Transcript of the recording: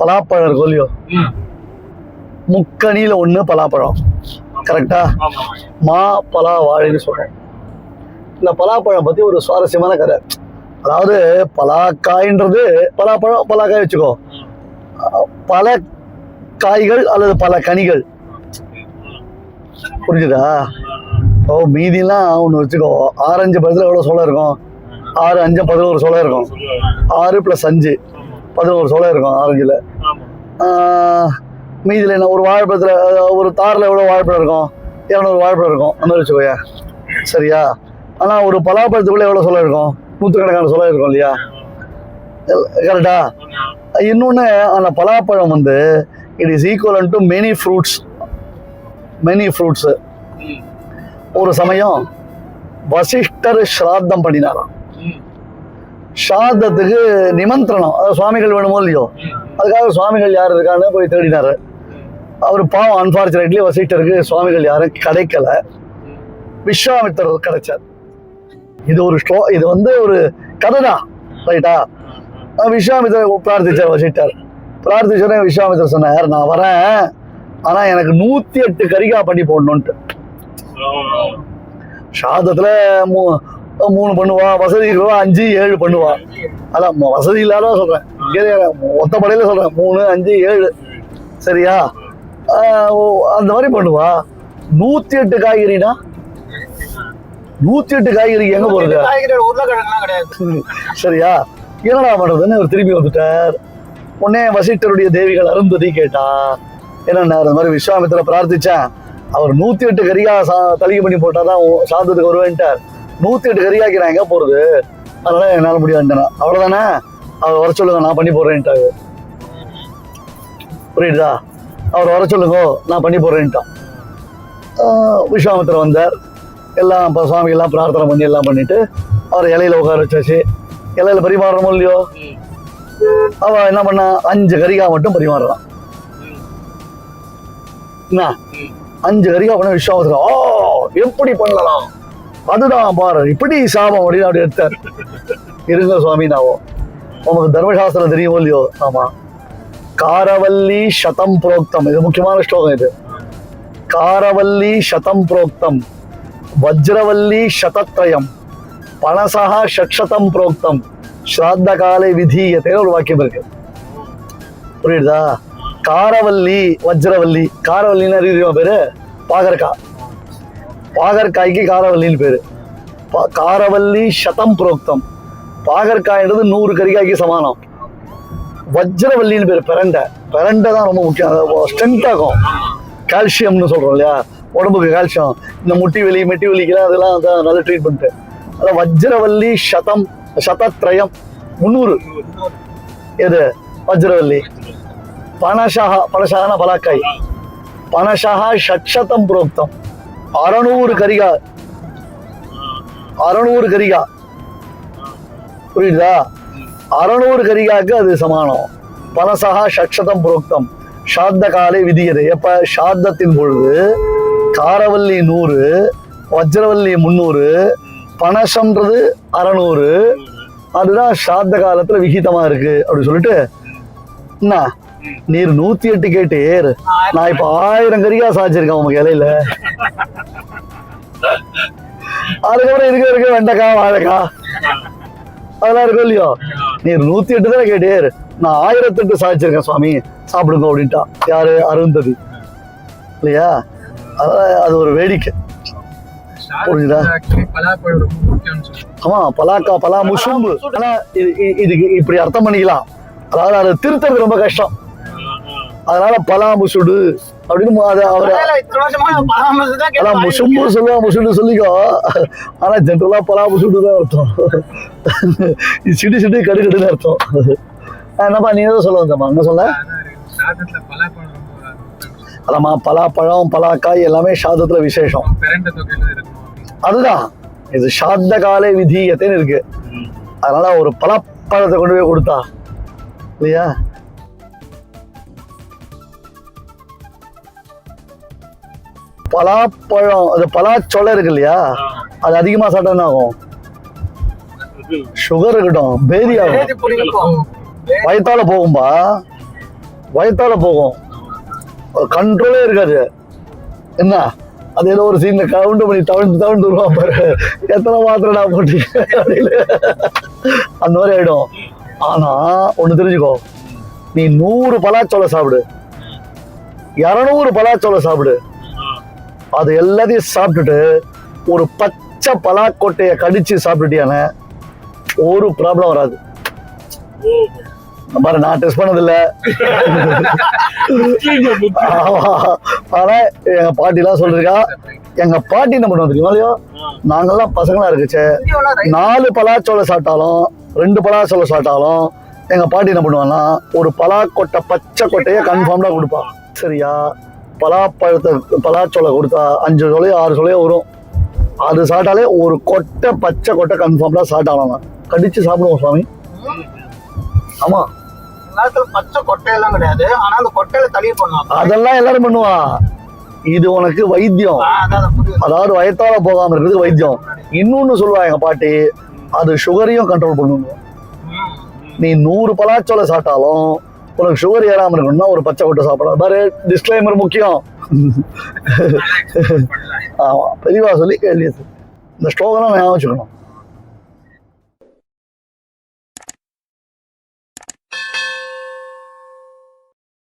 பலாப்பழம் இருக்கும் இல்லையோ. முக்கணியில ஒண்ணு பலாப்பழம். கரெக்டா. மா பலா வாழைன்னு சொல்றோம் இந்த பலாப்பழம் பத்தி ஒரு சுவாரஸ்யமான கதை. அதாவது பலாக்காய்ன்றது பலாப்பழம் பலாக்காய் வச்சுக்கோ. பல காய்கள் அல்லது பல கனிகள். புரிஞ்சுதா? ஓ மீதிலாம் ஒன்று வச்சுக்கோ. ஆரஞ்சு பழத்தில் எவ்வளோ சோளம் இருக்கும்? ஆறு அஞ்சு பதினோரு சோளம் இருக்கும். ஆறு ப்ளஸ் அஞ்சு பதினோரு சோளம் இருக்கும் ஆரஞ்சில். மீதியில் என்ன ஒரு வாழைப்பழத்தில் ஒரு தாரில் எவ்வளோ வாழைப்பழம் இருக்கும்? இரநூறு வாழைப்பழம் இருக்கும் அந்த மாதிரி வச்சுக்கோயா. சரியா? ஆனால் ஒரு பலாப்பழத்துக்குள்ளே எவ்வளோ சொல்ல இருக்கும்? நூற்றுக்கணக்கான சொல்ல இருக்கும் இல்லையா? கரெக்டா இன்னொன்று அந்த பலாப்பழம் வந்து it is equivalent to many fruits many fruits ஒரு சமயம் வசிஷ்டர் ஸ்ராத்தம் பண்ணினாராம். ம். ஸ்ராத்தத்துக்கு நிமந்திரணம். அதாவது சுவாமிகள் வேணுமோ இல்லையோ. அதுக்காக சுவாமிகள் யார் இருக்கான்னு போய் தேடினாரு. அவர் பாவம் அன்பார்ச்சுனேட்லி வசிஷ்டருக்கு சுவாமிகள் யாரும் கிடைக்கல. விஸ்வாமித்திரர் கிடைச்சார். இது ஒரு ஸ்லோ இது வந்து ஒரு கதை தான் ரைட்டா விஸ்வாமித்திரர் பிரார்த்திச்சார் வசிஷ்டர் பிரார்த்திச்சோடனே விஸ்வாமித்திரர் சொன்னார் நான் வரேன். ஆனா எனக்கு நூத்தி எட்டு கரிகா பண்ணி போடணுன்ட்டு சாதத்துல மூ மூணு பண்ணுவா வசதி இருக்கிறவா அஞ்சு ஏழு பண்ணுவா. அதான் வசதி இல்லாத சொல்றேன். ஒத்த படையில சொல்றேன். மூணு அஞ்சு ஏழு. சரியா? அந்த மாதிரி பண்ணுவா. நூத்தி எட்டு காய்கறினா? நூத்தி எட்டு எங்க காய்கறி உருளைக்கிழங்குலாம் கிடையாது. சரியா? என்னடா பண்றதுன்னு அவர் திரும்பி வந்துட்டார். உடனே வசிஷ்டருடைய தேவிகள் அருந்ததி கேட்டா. என்னன்னா இந்த மாதிரி விஸ்வாமித்திர பிரார்த்திச்சேன். அவர் நூத்தி எட்டு கரியா சா தலிகை பண்ணி போட்டாதான் உ- சாதத்துக்கு வருவேன்ட்டார். நூத்தி எட்டு கரியாக்கி நான் எங்க போறது? அதனால என்னால முடியாதுன்னா அவ்வளவுதானே? அவர் வர சொல்லுங்க நான் பண்ணி போடுறேன்ட்டாரு. புரியுதா? அவர் வர சொல்லுங்க நான் பண்ணி போடுறேன்ட்டான். ஆஹ் வந்தார். எல்லாம் இப்போ சுவாமிகள்லாம் பிரார்த்தனை பண்ணி எல்லாம் பண்ணிட்டு அவர் இலையில உட்கார வச்சாச்சு. இலையில பரிமாறணுமோ இல்லையோ? அவ என்ன பண்ணா அஞ்சு கரிகா மட்டும் பரிமாறுறான். என்ன? அஞ்சு கரிகா பண்ண விஸ்வாமித்திரன் ஓ எப்படி பண்ணலாம்? அதுதான் பாரு இப்படி சாபம் அப்படின்னு அப்படி எடுத்தார். இருங்க சுவாமி நாவோ உனக்கு தர்மசாஸ்திரம் தெரியுமோ இல்லையோ? ஆமா. காரவல்லி சதம் புரோக்தம். இது முக்கியமான ஸ்லோகம் இது. காரவல்லி சதம் புரோக்தம். வஜ்ரவல்லி சதத்ரயம். பணசா ஷட்சதம் புரோக்தம். ஸ்ராத்த காலை விதீயத்தை ஒரு வாக்கியம் இருக்கு. புரியுதா? காரவல்லி வஜ்ரவல்லி. காரவல்லின்னு அறிவியமா பேரு? பாகற்கா. பாகற்காய்க்கு காரவல்லின்னு பேரு. பா- காரவல்லி சதம் புரோக்தம். பாகற்காய்ன்றது நூறு கறிக்காய்க்கு சமானம். வஜ்ரவல்லின்னு பேர் பிரண்டை. பிரண்டை தான் ரொம்ப முக்கியம். ஸ்ட்ரென்த் ஆகும். கால்சியம்னு சொல்றோம் இல்லையா? உடம்புக்கு கால்சியம். இந்த முட்டி வலி மெட்டி வலிக்கெல்லாம் அதெல்லாம் அதான் நல்ல ட்ரீட்மெண்ட் அதான் வஜ்ரவல்லி சதம் சதத்ரயம். முந்நூறு. எது? வஜ்ரவல்லி. பனசஹா பனஷாகனா பலாக்காய். பனசஹா ஷட்சதம் புரோக்தம். அறநூறு கரிகா. அறநூறு கரிகா. புரியுதா? அறநூறு கரிகாக்கு அது சமானம். பனசகா ஷட்சதம் புரோக்தம். சாத்த காலை விதியது. எப்ப? சாத்தத்தின் பொழுது காரவல்லி நூறு வஜ்ரவல்லி முந்நூறு பனசம்ன்றது அறநூறு. அதுதான் சாத்த காலத்துல விகிதமா இருக்கு. அப்படின்னு சொல்லிட்டு என்ன? நீர் நூத்தி எட்டு கேட்டீர் நான் இப்ப ஆயிரம் கரிகா சாச்சிருக்கேன் உங்க இலையில. அதுக்கப்புறம் இருக்க இருக்க வெண்டைக்காய் வாழைக்காய் அதெல்லாம் இருக்கும் இல்லையோ? நீர் நூத்தி எட்டு தானே கேட்டீர் நான் ஆயிரத்தெட்டு சாதிச்சிருக்கேன் சுவாமி. சாப்பிடுங்க அப்படின்ட்டா. யாரு? அருந்ததி. இல்லையா? அதான் அது ஒரு வேடிக்கை. புரியுதா? ஆமா பலாக்கா பலா முசும்பு. ஆனா இதுக்கு இப்படி அர்த்தம் பண்ணிக்கலாம். அதாவது அதை திருத்தறது ரொம்ப கஷ்டம். அதனால பலா முசுடு அப்படின்னு அதை அவர் முசும்பு சொல்லுவா முசுடு சொல்லிக்கோ. ஆனா ஜென்ரலா பலா முசுடு தான் அர்த்தம் சிடு சிடு கடு கடுன்னு அர்த்தம். என்னப்பா நீ எதோ சொல்ல வந்தம்மா என்ன சொல்ல. அதாம்மா பலாப்பழம் பலாக்காய் எல்லாமே சாதத்துல விசேஷம். அதுதான். இது சாத்த காலை விதீயத்தைன்னு இருக்கு. அதனால ஒரு பலாப்பழத்தை கொண்டு போய் கொடுத்தா. இல்லையா? பலாப்பழம் அது பலாச்சொலை இருக்கு இல்லையா? அது அதிகமா சாப்பிட்டா என்ன ஆகும்? சுகர் இருக்கட்டும் பேதி ஆகும். வயித்தால போகும்பா? வயத்தால போகும். கண்ட்ரோலே இருக்காது. என்ன? அது ஏதோ ஒரு சீன்ல கவுண்ட் பண்ணி தவிழ்ந்து தவிழ்ந்து வருவான் பாரு. எத்தனை மாத்திரடா போட்டு அப்படின்னு. அந்த மாதிரி ஆயிடும். ஆனா ஒண்ணு தெரிஞ்சுக்கோ. நீ நூறு பலாச்சோளம் சாப்பிடு. இரநூறு பலாச்சோளம் சாப்பிடு. அது எல்லாத்தையும் சாப்பிட்டுட்டு ஒரு பச்சை பலாக்கொட்டையை கடிச்சு சாப்பிட்டுட்டியான ஒரு ப்ராப்ளம் வராது. பாரு நான் டெஸ்ட் பண்ணதில்ல. ஆமா. ஆனா எங்க பாட்டிலாம் சொல்லிருக்கா எங்க பாட்டி என்ன பண்ணுவோம் தெரியுமா இல்லையோ? நாங்கெல்லாம் பசங்களா இருக்குச்சு நாலு பலாச்சோளம் சாப்பிட்டாலும் ரெண்டு பலாச்சோளம் சாப்பிட்டாலும் எங்க பாட்டி என்ன பண்ணுவாங்கன்னா ஒரு பலாக்கொட்டை பச்சை கொட்டையை கன்ஃபார்ம்டா கொடுப்பான் சரியா? பலாப்பழத்தை பலாச்சோளம் கொடுத்தா அஞ்சு சொலையோ ஆறு சொலையோ வரும். அது சாப்பிட்டாலே ஒரு கொட்டை பச்சை கொட்டை கன்ஃபார்ம்டா சாப்பிட்டாலும் கடிச்சு சாப்பிடுவோம் சுவாமி. ஆமா. நேரத்துல பச்சை கொட்டையெல்லாம் கிடையாது. ஆனா அந்த கொட்டையில பண்ணுவாங்க. அதெல்லாம் எல்லாரும் பண்ணுவா. இது உனக்கு வைத்தியம். அதாவது வயத்தால போகாம இருக்கிறது வைத்தியம். இன்னொன்னு சொல்லுவா எங்க பாட்டி அது சுகரையும் கண்ட்ரோல் பண்ணுங்க. நீ நூறு பலாச்சோளம் சாப்பிட்டாலும் உனக்கு சுகர் ஏறாம இருக்கணும்னா ஒரு பச்சை கொட்டை சாப்பிடலாம். பாரு டிஸ்க்ளைமர் முக்கியம். ஆமா பெரியவா சொல்லி கேள்வி இந்த ஸ்லோகம்லாம் ஞாபகம் வச்சுக்கணும்.